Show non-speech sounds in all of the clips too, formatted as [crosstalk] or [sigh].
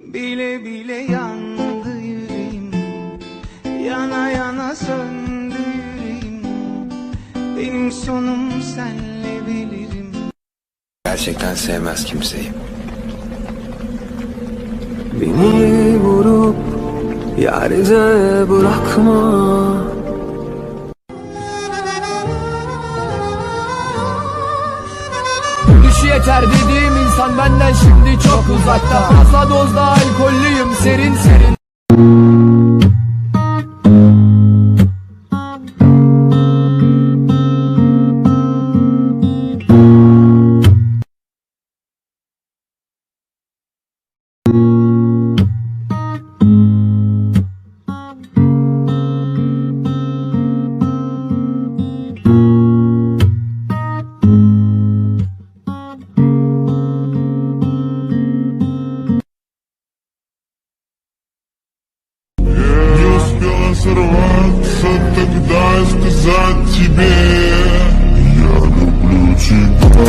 Bile bile yandı yüreğim. Yana yana söndü yüreğim. Benim sonum senle bilirim Gerçekten sevmez kimseyi. Beni vurup yerde bırakma Düşü yeter dediğim insan benden şimdi çok uzakta. Fazla dozda alkollüyüm serin serin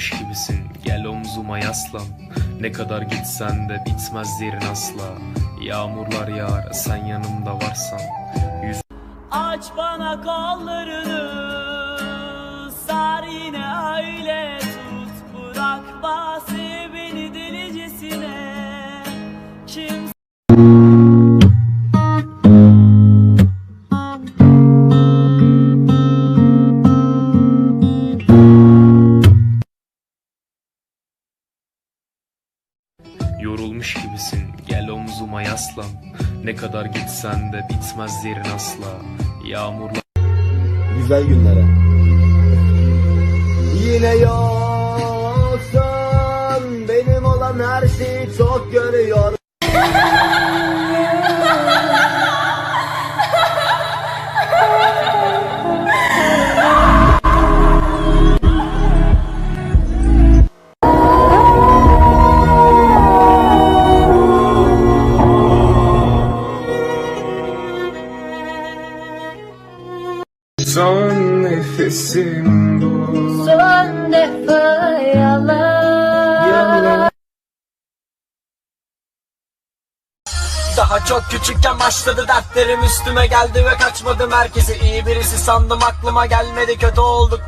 Yorulmuş gibisin. Gel omzuma yaslan. Ne kadar gitsen de bitmez yerin asla. Yağmurlar yağar sen yanımda varsan. Aç bana kollarını. Sar yine öyle tut Bırakma sev yaslan Ne kadar gitsen de bitmez yerin asla Yağmurlar güzel günlere. Yine yoksun benim olan her şeyi çok görüyor. [laughs] nefesim bu Son defa yalan. Daha çok küçükken başladı dertlerim üstüme geldi ve kaçmadım herkese. İyi birisi sandım aklıma gelmedi kötü olduk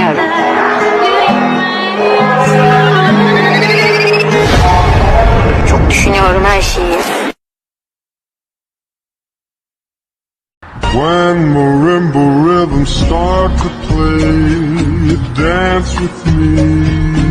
Bulamıyorum. Çok düşünüyorum her şeyi. When marimba rhythms start to play Dance with me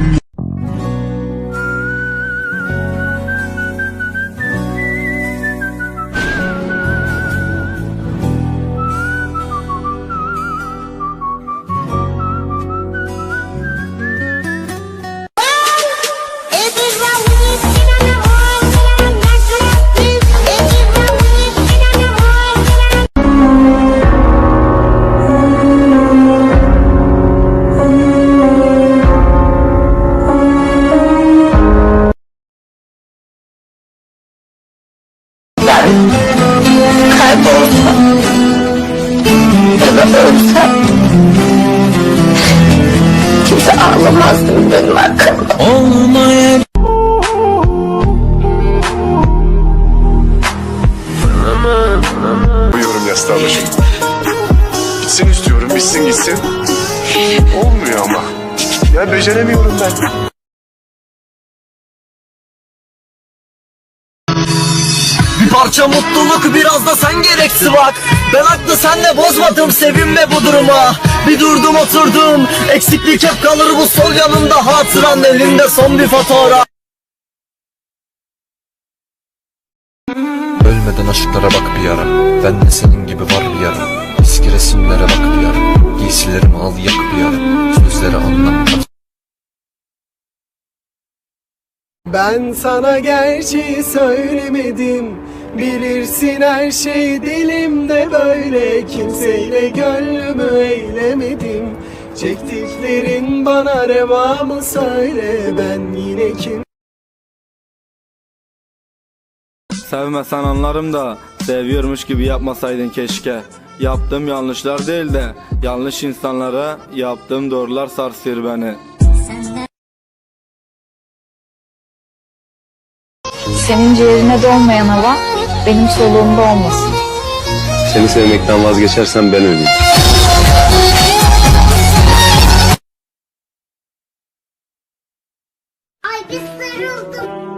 Başım Bitsin istiyorum bitsin gitsin. Olmuyor ama. Ya beceremiyorum ben. Bir parça mutluluk biraz da sen gereksi bak. Ben haklı sen de bozmadım sevinme bu duruma. Bir durdum oturdum eksiklik hep kalır bu sol yanımda hatıran. Elinde son bir fotoğraf aşklara bak bir ara. Ben de senin gibi var bir ara. Eski resimlere bak bir ara. Giysilerimi al yak bir ara. Sözleri anlam Ben sana gerçeği söylemedim. Bilirsin her şey dilimde böyle. Kimseyle gönlümü eylemedim. Çektiklerin bana reva söyle? Ben yine kim Sevmesen anlarım da Seviyormuş gibi yapmasaydın keşke Yaptığım yanlışlar değil de Yanlış insanlara Yaptığım doğrular sarsıyor beni Senin ciğerine dolmayan hava benim soluğumda olmasın. Seni sevmekten vazgeçersem ben öleyim. Ay bir sarıldım.